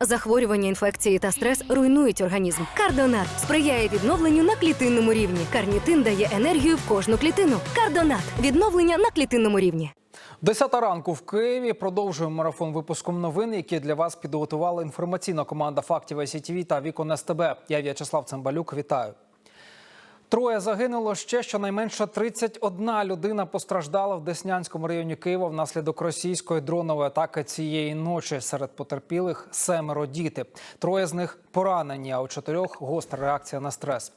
Захворювання, інфекції та стрес руйнують організм. Кардонат сприяє відновленню на клітинному рівні. Карнітин дає енергію в кожну клітину. Кардонат відновлення на клітинному рівні. Десята ранку в Києві продовжуємо марафон випуском новин, які для вас підготувала інформаційна команда фактів ICTV та Вікон СТБ. Я В'ячеслав Цимбалюк. Вітаю. Троє загинуло ще щонайменше 31 людина постраждала в Деснянському районі Києва внаслідок російської дронової атаки цієї ночі. Серед потерпілих семеро діти. Троє з них поранені, а у чотирьох гостра реакція на стрес.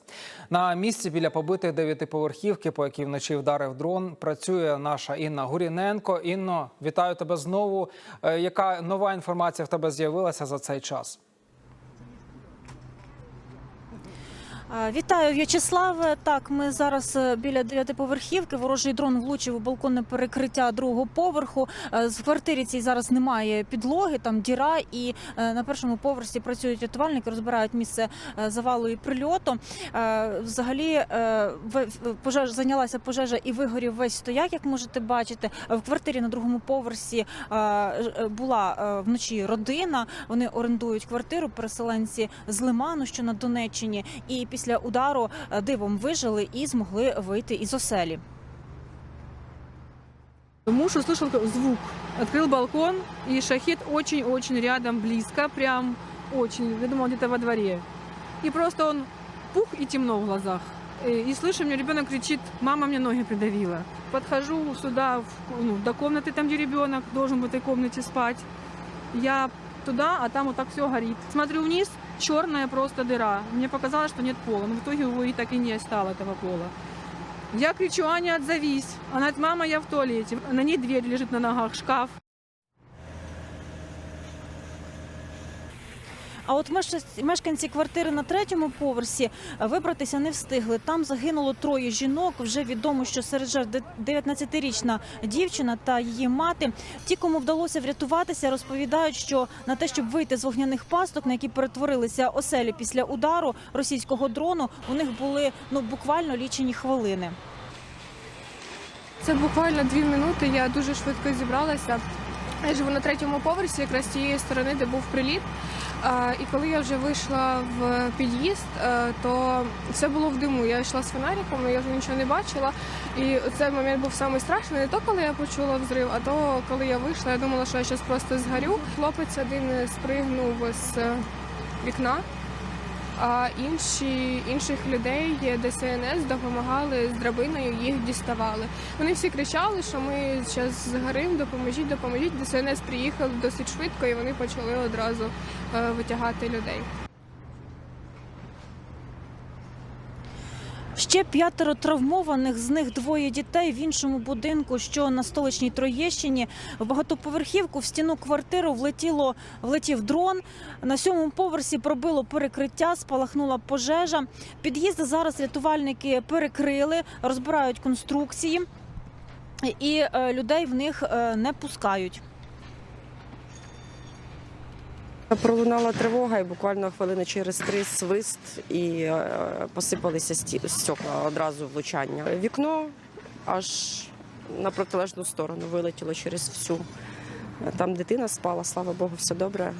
На місці біля побитої дев'ятиповерхівки, по якій вночі вдарив дрон, працює наша Інна Гуріненко. Інно, вітаю тебе знову. Е, Яка нова інформація в тебе з'явилася за цей час? А, Вітаю, В'ячеславе. Так, ми зараз е, біля дев'ятиповерхівки. Ворожий дрон влучив у балконне перекриття другого поверху. Е, В квартирі цій зараз немає підлоги, там діра, і е, на першому поверсі працюють рятувальники, розбирають місце е, завалу і прильоту. Е, Взагалі е, пожеж зайнялася пожежа і вигорів весь стояк, як можете бачити. Е, В квартирі на другому поверсі е, е, була е, вночі родина. Вони орендують квартиру, переселенці з Лиману, що на Донеччині, і після удару е, дивом вижили і змогли вийти із оселі. Муж услышал звук, открыл балкон, и шахет очень-очень рядом, близко, прям очень, я думала, где-то во дворе. И просто он пух и темно в глазах. Э, И слышу, мне ребенок кричит, мама мне ноги придавила. Подхожу сюда, в, ну, до комнаты, там, где ребенок должен в этой комнате спать. Я туда, а там вот так все горит. Смотрю вниз, черная просто дыра. Мне показалось, что нет пола, но в итоге его и так и не стало, этого пола. Я кричу, Аня, отзовись. Она говорит, мама, я в туалете. На ней дверь лежит на ногах, шкаф. А от мешканці- квартири на третьому поверсі е, вибратися не встигли. Там загинуло троє жінок. Вже відомо, що серед жертв де- 19-річна дівчина та її мати. Ті, кому вдалося врятуватися, розповідають, що на те, щоб вийти з вогняних пасток, на які перетворилися оселі після удару російського дрону, у них були ну буквально лічені хвилини. Це буквально дві минути. Я дуже швидко зібралася. Я живу на третьому поверсі, якраз з тієї сторони, де був приліт. І коли я вже вийшла в під'їзд, е, то все було в диму. Я йшла з фонариком, я вже нічого не бачила. І цей момент був самий. Не то, коли я почула взрив, а то коли я вийшла, я думала, що я зараз просто згорю. Хлопець один спригнув з е, вікна. А інші інших людей ДСНС допомагали з драбиною, їх діставали. Вони всі кричали, що ми зараз згоримо, допоможіть, допоможіть. ДСНС приїхав досить швидко, і вони почали одразу е, витягати людей. Ще п'ятеро травмованих, з них двоє дітей в іншому будинку, що на столичній Троєщині. В багатоповерхівку в стіну квартиру влетіло влетів дрон. На сьомому поверсі пробило перекриття, спалахнула пожежа. Під'їзди зараз рятувальники перекрили, розбирають конструкції, і е, людей в них е, не пускають. Пролунала тривога, і буквально хвилини через три свист і е, посипалися стекла одразу влучання. Вікно аж на протилежну сторону вилетіло через всю. Там дитина спала, слава Богу, все добре.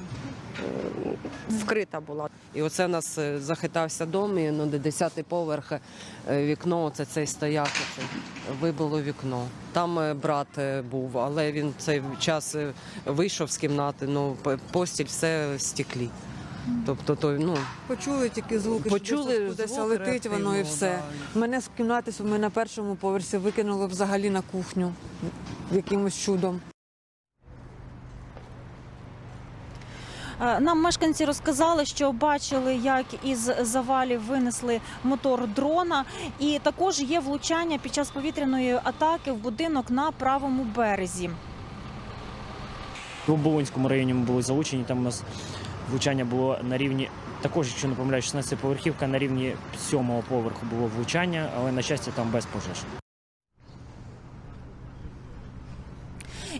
Е, Вкрита була. І оце нас е, захитався дом, і ну, де 10-й поверх е, вікно, оце цей стояк, оце, вибило вікно. Там брат був, але він цей час вийшов з кімнати, ну, постіль все в стеклі. Тобто, то, ну, Почули тільки звуки, Почули що десь звук летить воно і все. да. Мене з кімнати ми на першому поверсі викинуло взагалі на кухню якимось чудом. Нам мешканці розказали, що бачили, як із завалів винесли мотор дрона, і також є влучання під час повітряної атаки в будинок на правому березі. В Оболонському районі ми були залучені. Там у нас влучання було на рівні, також, якщо не помиляюсь, 16 поверхівка на рівні 7 поверху було влучання, але на щастя там без пожеж.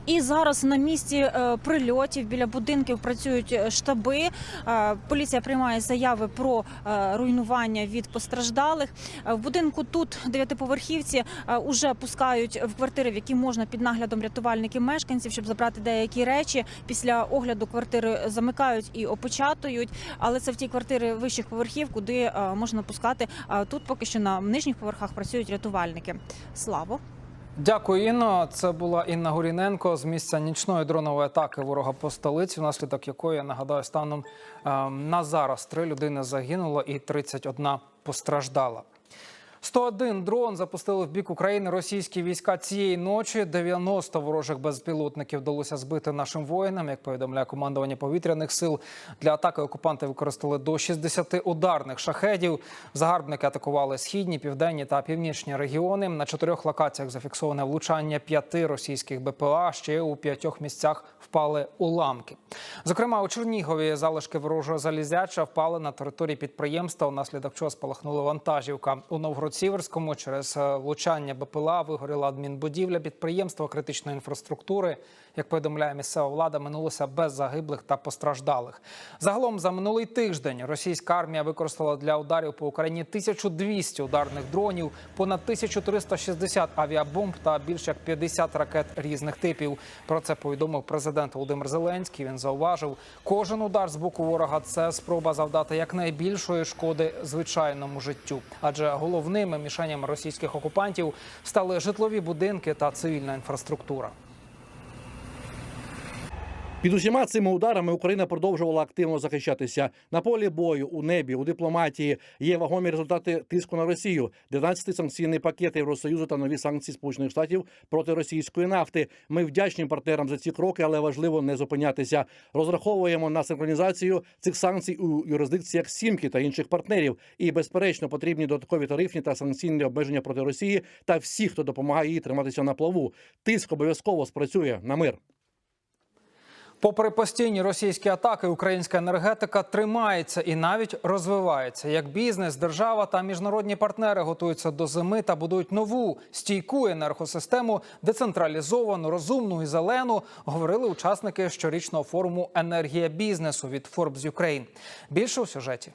І зараз на місці е, прильотів біля будинків працюють е, штаби. Е, Поліція приймає заяви про руйнування від постраждалих. В будинку тут дев'ятиповерхівці е, уже пускають в квартири, в які можна під наглядом рятувальників мешканців, щоб забрати деякі речі. Після огляду квартири замикають і опечатують. Але це в ті квартири вищих поверхів, куди можна пускати. А тут поки що на нижніх поверхах працюють рятувальники. Слава. Дякую, Інно. Це була Інна Горіненко з місця нічної дронової атаки ворога по столиці, внаслідок якої я нагадаю, станом ем, на зараз три людини загинуло і 31 постраждала. 101 дрон запустили в бік України російські війська цієї ночі. 90 ворожих безпілотників вдалося збити нашим воїнам. Як повідомляє командування повітряних сил, для атаки окупанти використали до 60 ударних шахедів. Загарбники атакували східні, південні та північні регіони. На чотирьох локаціях зафіксоване влучання п'яти російських БПЛА. Ще у п'ятьох місцях впали уламки. Зокрема, у Чернігові залишки ворожого залізяча впали на території підприємства, унаслідок чого спалахнула вантажівка. У Новгород-Сіверському через е, влучання БПЛА вигоріла адмінбудівля підприємства критичної інфраструктури. Як повідомляє місцева влада, минулося без загиблих та постраждалих. Загалом за минулий тиждень російська армія використала для ударів по Україні 1200 ударних дронів, понад 1360 авіабомб та більше як 50 ракет різних типів. Про це повідомив президент Володимир Зеленський. Він зауважив, кожен удар з боку ворога це спроба завдати якнайбільшої шкоди звичайному життю. Адже головними мішенями російських окупантів стали житлові будинки та цивільна інфраструктура. Під усіма цими ударами Україна продовжувала активно захищатися на полі бою, у небі, у дипломатії. Є вагомі результати тиску на Росію. 12 санкційний пакет Євросоюзу та нові санкції Сполучених Штатів проти російської нафти. Ми вдячні партнерам за ці кроки, але важливо не зупинятися. Розраховуємо на синхронізацію цих санкцій у юрисдикціях Сімки та інших партнерів. І безперечно потрібні додаткові тарифні та санкційні обмеження проти Росії та всіх, хто допомагає їй триматися на плаву. Тиск обов'язково спрацює на мир. Попри постійні російські атаки, українська енергетика тримається і навіть розвивається. Як бізнес, держава та міжнародні партнери готуються до зими та будують нову стійку енергосистему, децентралізовану, розумну і зелену. Говорили учасники щорічного форуму Енергія бізнесу від Forbes Ukraine. Більше у сюжеті.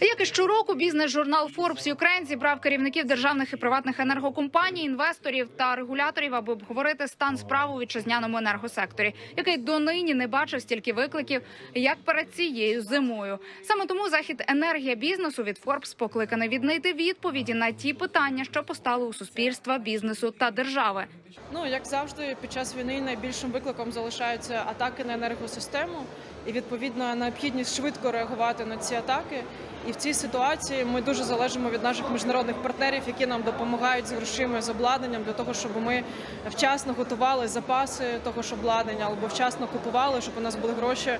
Як і щороку, бізнес-журнал Forbes Ukraine зібрав керівників державних і приватних енергокомпаній, інвесторів та регуляторів, аби обговорити стан справ у вітчизняному енергосекторі, який донині не бачив стільки викликів, як перед цією зимою. Саме тому захід енергія бізнесу від Forbes покликаний віднайти відповіді на ті питання, що постали у суспільства, бізнесу та держави. Ну як завжди, під час війни найбільшим викликом залишаються атаки на енергосистему і відповідно необхідність швидко реагувати на ці атаки. І в цій ситуації ми дуже залежимо від наших міжнародних партнерів, які нам допомагають з грошима з обладнанням для того, щоб ми вчасно готували запаси того ж обладнання або вчасно купували, щоб у нас були гроші е,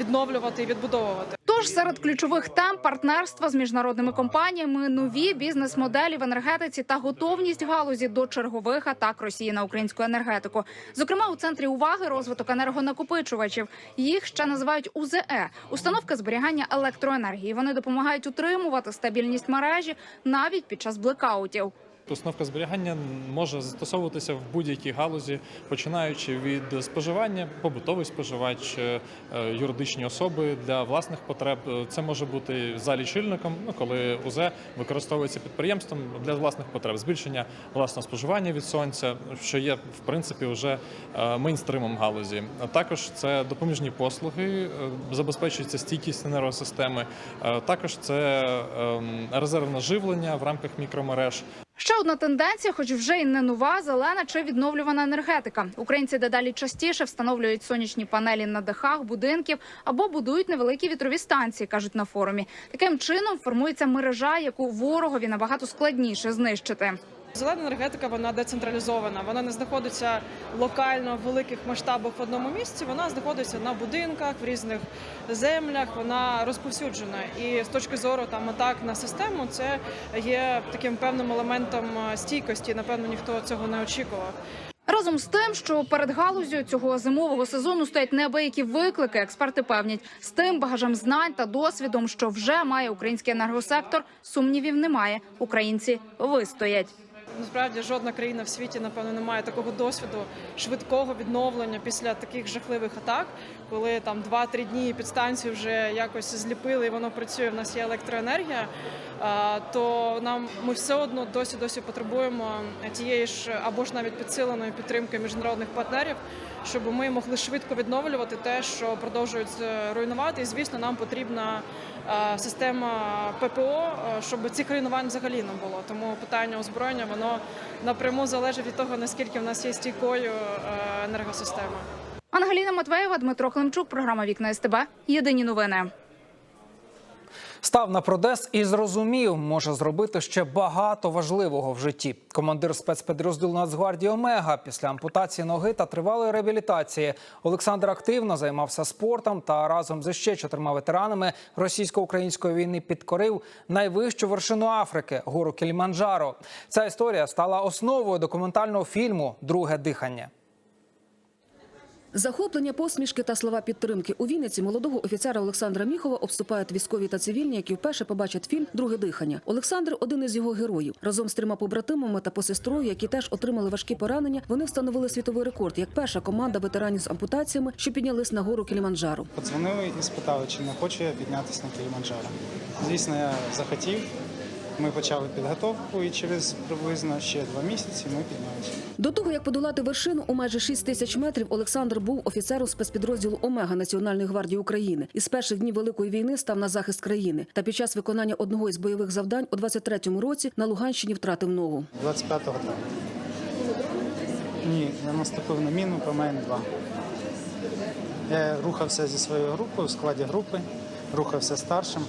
відновлювати і відбудовувати. Тож серед ключових тем партнерства з міжнародними компаніями, нові бізнес-моделі в енергетиці та готовність галузі до чергових атак Росії на українську енергетику. Зокрема, у центрі уваги розвиток енергонакопичувачів. Їх ще називають УЗЕ – установка зберігання електроенергії. Вони допомагають утримувати стабільність мережі навіть під час блекаутів. Установка зберігання може застосовуватися в будь-якій галузі, починаючи від споживання, побутовий споживач, е, юридичні особи для власних потреб. Е, Це може бути за лічильником, ну коли УЗЕ використовується підприємством для власних потреб, збільшення власного споживання від сонця, що є в принципі вже е, мейнстримом галузі. Також це допоміжні послуги, е, забезпечується стійкість енергосистеми. Е, Також це ем, резервне живлення в рамках мікромереж. Ще одна тенденція, хоч вже й не нова, зелена чи відновлювана енергетика. Українці дедалі частіше встановлюють сонячні панелі на дахах будинків або будують невеликі вітрові станції, кажуть на форумі. Таким чином формується мережа, яку ворогові набагато складніше знищити. Зелена енергетика вона децентралізована. Вона не знаходиться локально в великих масштабах в одному місці. Вона знаходиться на будинках, в різних землях. Вона розповсюджена. І з точки зору там атак на систему, це є таким певним елементом е, стійкості. Напевно, ніхто цього не очікував. Разом з тим, що перед галузю цього зимового сезону стоять неабиякі виклики, експерти певнять, з тим багажем знань та досвідом, що вже має український енергосектор, сумнівів немає. Українці вистоять. Насправді жодна країна в світі, напевно, не має такого досвіду швидкого відновлення після таких жахливих атак, коли там 2-3 дні підстанцію вже якось зліпили і воно працює. В нас є електроенергія. То нам ми все одно досі досі потребуємо тієї ж або ж навіть підсиленої підтримки міжнародних партнерів, щоб ми могли швидко відновлювати те, що продовжують е, руйнувати. І звісно, нам потрібна система ППО, е, щоб цих руйнувань взагалі не було. Тому питання озброєння воно напряму залежить від того, наскільки в нас є стійкою е, енергосистема. Ангеліна Матвеєва, Дмитро Климчук, програма Вікна СТБ. Єдині новини. Став на продес і зрозумів, може зробити ще багато важливого в житті. Командир спецпідрозділу Нацгвардії Омега після ампутації ноги та тривалої реабілітації Олександр активно займався спортом та разом з ще чотирма ветеранами російсько-української війни підкорив найвищу вершину Африки гору Кіліманджаро. Ця історія стала основою документального фільму Друге дихання. Захоплення, посмішки та слова підтримки у Вінниці молодого офіцера Олександра Міхова обступають військові та цивільні, які вперше побачать фільм Друге дихання. Олександр один із його героїв. Разом з трьома побратимами та посестрою, які теж отримали важкі поранення, вони встановили світовий рекорд як перша команда ветеранів з ампутаціями, що піднялись на гору Кіліманджаро. Подзвонили і спитали, чи не хочу я піднятися на Кіліманджаро. Звісно, я захотів. Ми почали підготовку, і через приблизно ще два місяці ми піднялися. До того як подолати вершину у майже 6 тисяч метрів, Олександр був офіцером спецпідрозділу Омега Національної гвардії України і з перших днів великої війни став на захист країни. Та під час виконання одного із бойових завдань у 23-му році на Луганщині втратив ногу. 25 травня. Ні, я наступив на міну по МН-2. Я рухався зі своєю групою в складі групи, рухався старшим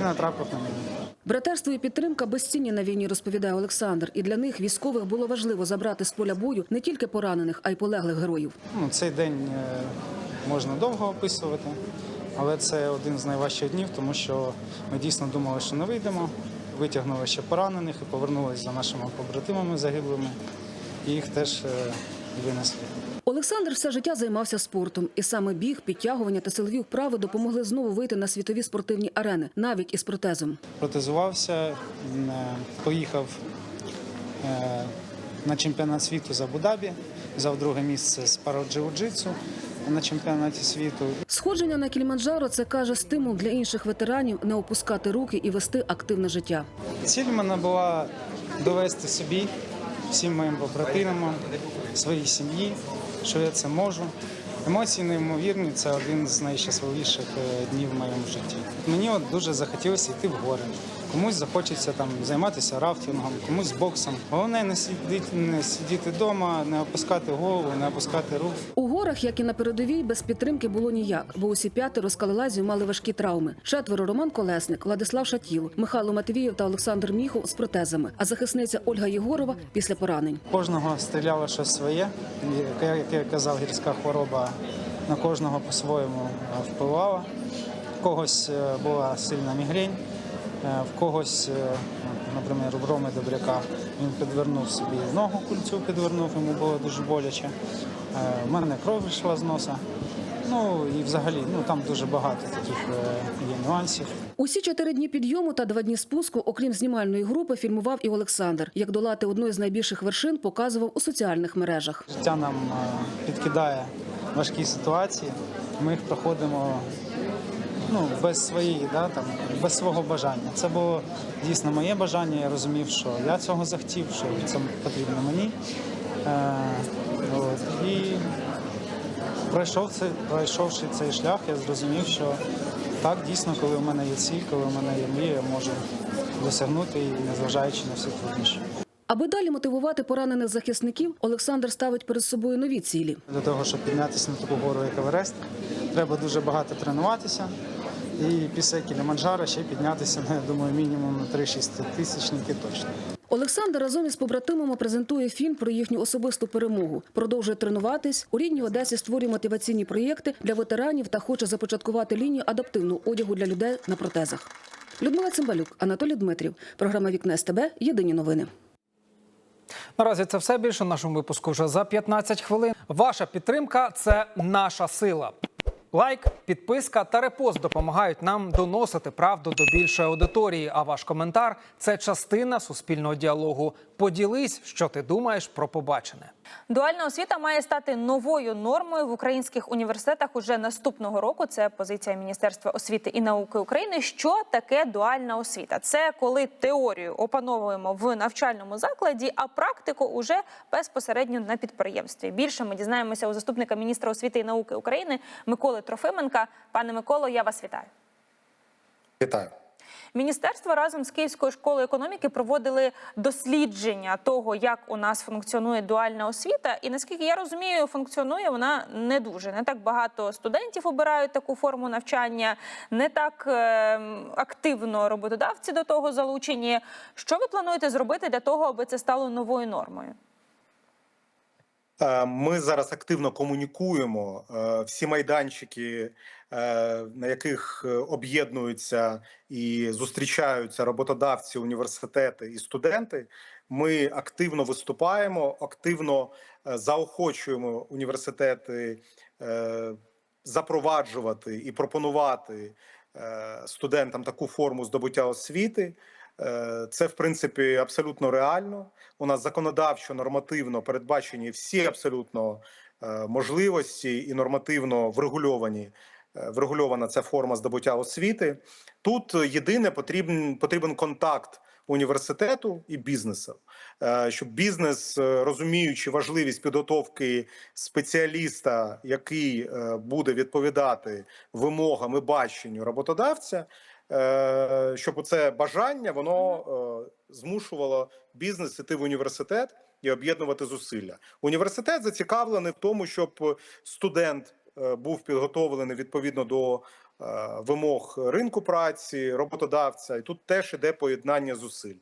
і натрапив на міну. Братерство і підтримка безцінні на війні, розповідає Олександр. І для них військових було важливо забрати з поля бою не тільки поранених, а й полеглих героїв. Ну, цей день е, можна довго описувати, але це один з найважчих днів, тому що ми дійсно думали, що не вийдемо. Витягнули ще поранених і повернулися за нашими побратимами загиблими. І їх теж е, винесли. Олександр все життя займався спортом, і саме біг, підтягування та силові вправи допомогли знову вийти на світові спортивні арени, навіть із протезом. Протезувався, е, поїхав е, на чемпіонат світу з Абу-Дабі, взяв друге місце з паро-джиу-джитсу на чемпіонаті світу. Сходження на Кіліманджаро – це каже стимул для інших ветеранів не опускати руки і вести активне життя. Ціль мене була довести собі, всім моїм побратимам, своїй сім'ї, що я це можу. Емоції неймовірні, це один з найщасливіших е, днів в моєму житті. Мені от дуже захотілося йти в гори. Комусь захочеться там займатися рафтингом, комусь боксом. Головне не сидіти, не сидіти вдома, не опускати голову, не опускати рук. У горах, як і на передовій, без підтримки було ніяк, бо усі п'ятеро скалолазів мали важкі травми. Четверо Роман Колесник, Владислав Шатіл, Михайло Матвієв та Олександр Міхов з протезами, а захисниця Ольга Єгорова після поранень. Кожного стріляло щось своє. Як я казав, гірська хвороба на кожного по-своєму впливала. Когось е, була сильна мігрень, в когось, е, наприклад, у Роми Добряка, він підвернув собі ногу кульцю, підвернув, йому було дуже боляче. У мене кров йшла з носа. Ну і взагалі, ну там дуже багато таких е, є нюансів. Усі чотири дні підйому та два дні спуску, окрім знімальної групи, фільмував і Олександр. Як долати одну з найбільших вершин, показував у соціальних мережах. Життя нам е, підкидає важкі ситуації. Ми їх проходимо ну, без своєї, да, там, без свого бажання. Це було дійсно моє бажання. Я розумів, що я цього захотів, що це потрібно мені. Е, от, і пройшов це, пройшовши цей шлях, я зрозумів, що так, дійсно, коли в мене є ціль, коли в мене є мрія, я можу досягнути її, незважаючи на всі труднощі. Аби далі мотивувати поранених захисників, Олександр ставить перед собою нові цілі. Для того, щоб піднятися на таку гору, як Еверест, треба дуже багато тренуватися. І після Кіліманджаро ще піднятися, ну, я думаю, мінімум на 3-6 тисячники точно. Олександр разом із побратимами презентує фільм про їхню особисту перемогу. Продовжує тренуватись у рідній Одесі. Створює мотиваційні проєкти для ветеранів та хоче започаткувати лінію адаптивного одягу для людей на протезах. Людмила Цимбалюк, Анатолій Дмитрів. Програма Вікне СТБ. Єдині новини. Наразі це все більше в нашому випуску вже за 15 хвилин. Ваша підтримка це наша сила. Лайк, підписка та репост допомагають нам доносити правду до більшої аудиторії. А ваш коментар це частина суспільного діалогу. Поділись, що ти думаєш про побачене. Дуальна освіта має стати новою нормою в українських університетах уже наступного року. Це позиція Міністерства освіти і науки України. Що таке дуальна освіта? Це коли теорію опановуємо в навчальному закладі, а практику уже безпосередньо на підприємстві. Більше ми дізнаємося у заступника міністра освіти і науки України Миколи Трофименка. Пане Миколо, я вас вітаю. Вітаю. Міністерство разом з Київською школою економіки проводили дослідження того, як у нас функціонує дуальна освіта. І наскільки я розумію, функціонує вона не дуже. Не так багато студентів обирають таку форму навчання, не так е, активно роботодавці до того залучені. Що ви плануєте зробити для того, аби це стало новою нормою? Е, Ми зараз активно комунікуємо е, всі майданчики, е, на яких об'єднуються і зустрічаються роботодавці, університети і студенти. Ми активно виступаємо, активно заохочуємо університети запроваджувати і пропонувати студентам таку форму здобуття освіти. Е, Це в принципі абсолютно реально. У нас законодавчо нормативно передбачені всі абсолютно е, можливості і нормативно врегульовані. е, Врегульована ця форма здобуття освіти. Тут єдине потрібен потрібен контакт університету і бізнесу, щоб бізнес, розуміючи важливість підготовки спеціаліста, який буде відповідати вимогам і баченню роботодавця, щоб це бажання воно е, змушувало бізнес іти в університет і об'єднувати зусилля. Університет зацікавлений в тому, щоб студент е, був підготовлений відповідно до е, вимог ринку праці, роботодавця, і тут теж іде поєднання зусиль.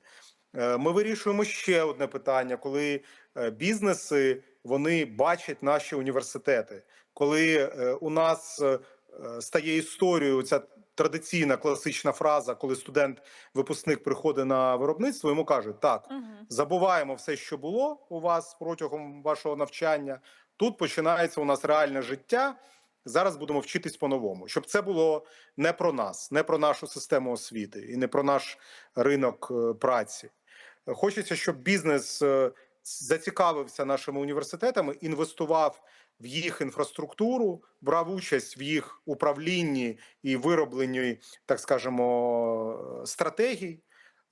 Е, Ми вирішуємо ще одне питання, коли е, бізнеси вони бачать наші університети, коли е, у нас е, е, стає історією ця традиційна класична фраза, коли студент-випускник приходить на виробництво, йому кажуть: так, забуваємо все, що було у вас протягом вашого навчання. Тут починається у нас реальне життя. Зараз будемо вчитись по-новому, щоб це було не про нас, не про нашу систему освіти і не про наш ринок е, праці. Хочеться, щоб бізнес е, зацікавився нашими університетами, інвестував в їх інфраструктуру, брав участь в їх управлінні і виробленні, так скажемо, стратегій,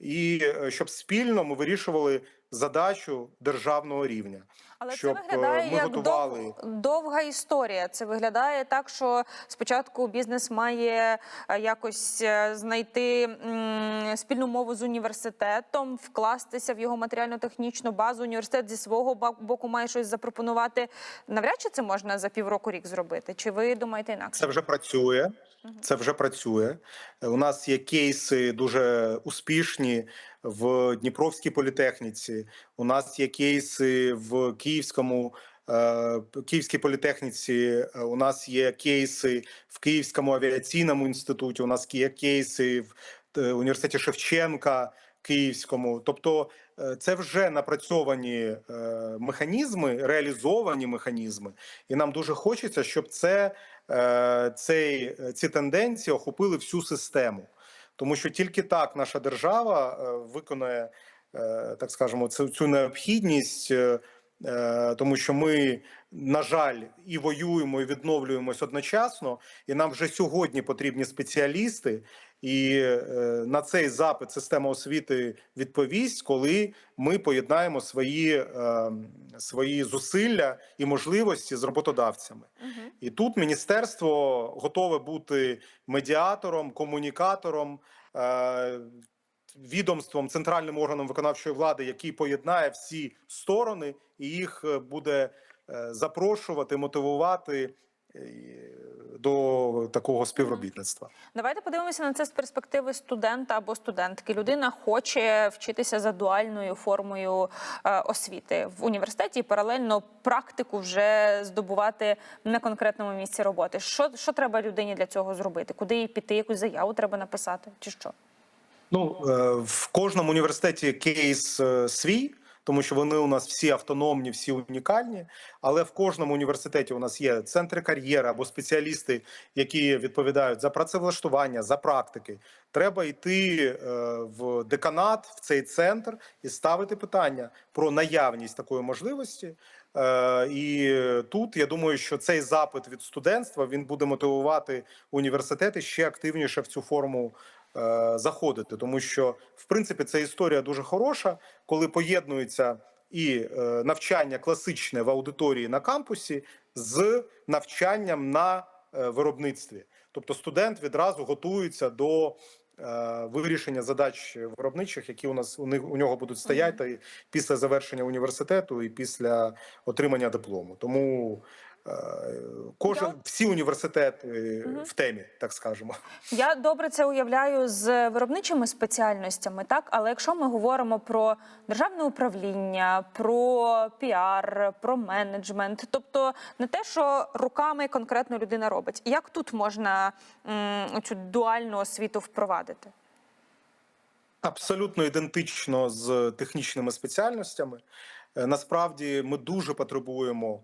і е, щоб спільно ми вирішували задачу державного рівня. Але щоб це виглядає ми як готували. довга історія. Це виглядає так, що спочатку бізнес має е, якось е, знайти спільну мову з університетом, вкластися в його матеріально-технічну базу. Університет зі свого боку має щось запропонувати. Навряд чи це можна за півроку рік зробити. Чи ви думаєте інакше? Це вже працює. Це вже працює. Е, У нас є кейси дуже успішні в Дніпровській політехніці. У нас є кейси в Київському. е, Київській політехніці е, у нас є кейси в Київському авіаційному інституті. У нас є кейси в університеті Шевченка Київському. Тобто, це вже напрацьовані механізми, реалізовані механізми, і нам дуже хочеться, щоб це цей, ці тенденції охопили всю систему, тому що тільки так наша держава виконує е, так скажемо, цю, цю необхідність. е, е, Тому що ми, на жаль, і воюємо, і відновлюємось одночасно, і нам вже сьогодні потрібні спеціалісти. І е, на цей запит система освіти відповість, коли ми поєднаємо свої, е, свої зусилля і можливості з роботодавцями. І тут міністерство готове бути медіатором, комунікатором, е, відомством, центральним органом виконавчої влади, який поєднає всі сторони, і їх буде запрошувати, мотивувати до такого співробітництва. Давайте подивимося на це з перспективи студента або студентки. Людина хоче вчитися за дуальною формою е, освіти в університеті і паралельно практику вже здобувати на конкретному місці роботи. Що, що треба людині для цього зробити? Куди їй піти? Якусь заяву треба написати, чи що? Ну е, в кожному університеті кейс е, свій. Тому що вони у нас всі автономні, всі унікальні. Але в кожному університеті у нас є центри кар'єри або спеціалісти, які відповідають за працевлаштування, за практики. Треба йти е, в деканат, в цей центр і ставити питання про наявність такої можливості. Е, І тут я думаю, що цей запит від студентства він буде мотивувати університети ще активніше в цю форму заходити, тому що в принципі ця історія дуже хороша, коли поєднується і е, навчання класичне в аудиторії на кампусі з навчанням на е, виробництві. Тобто студент відразу готується до е, вирішення задач виробничих, які у нас у них у нього будуть стояти після завершення університету і після отримання диплому. Тому е, кожен всі університети Мгм. в темі, так скажемо. Я добре це уявляю з виробничими спеціальностями, так але якщо ми говоримо про державне управління, про піар, про менеджмент, тобто не те, що руками конкретно людина робить, як тут можна м, цю дуальну освіту впровадити? Абсолютно ідентично з технічними спеціальностями. Е, Насправді ми дуже потребуємо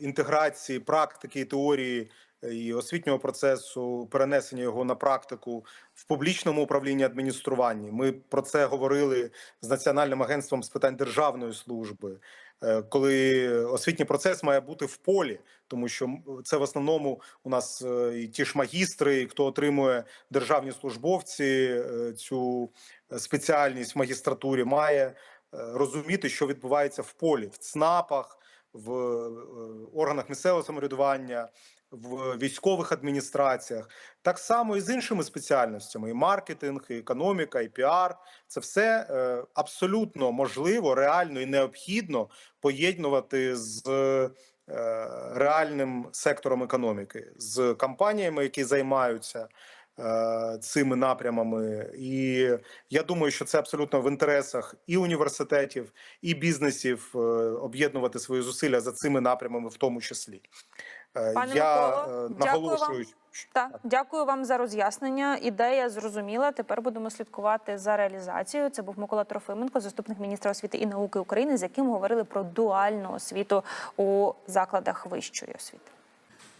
інтеграції практики і теорії е, і освітнього процесу, перенесення його на практику в публічному управлінні адмініструванні. Ми про це говорили з Національним агентством з питань державної служби. е, Коли освітній процес має бути в полі, тому що це в основному у нас е, і ті ж магістри, і хто отримує державні службовці е, цю спеціальність в магістратурі, має е, розуміти, що відбувається в полі, в ЦНАПах, в е, органах місцевого самоврядування, в військових адміністраціях. Так само і з іншими спеціальностями: і маркетинг, і економіка, і піар. Це все е, абсолютно можливо, реально і необхідно поєднувати з е, реальним сектором економіки, з компаніями, які займаються е, цими напрямами. І я думаю, що це абсолютно в інтересах і університетів, і бізнесів е, об'єднувати свої зусилля за цими напрямами, в тому числі. Е, Пане Я Миколо, е, дякую наголошую. Так, дякую вам за роз'яснення. Ідея зрозуміла. Тепер будемо слідкувати за реалізацією. Це був Микола Трофименко, заступник міністра освіти і науки України, з яким говорили про дуальну освіту у закладах вищої освіти.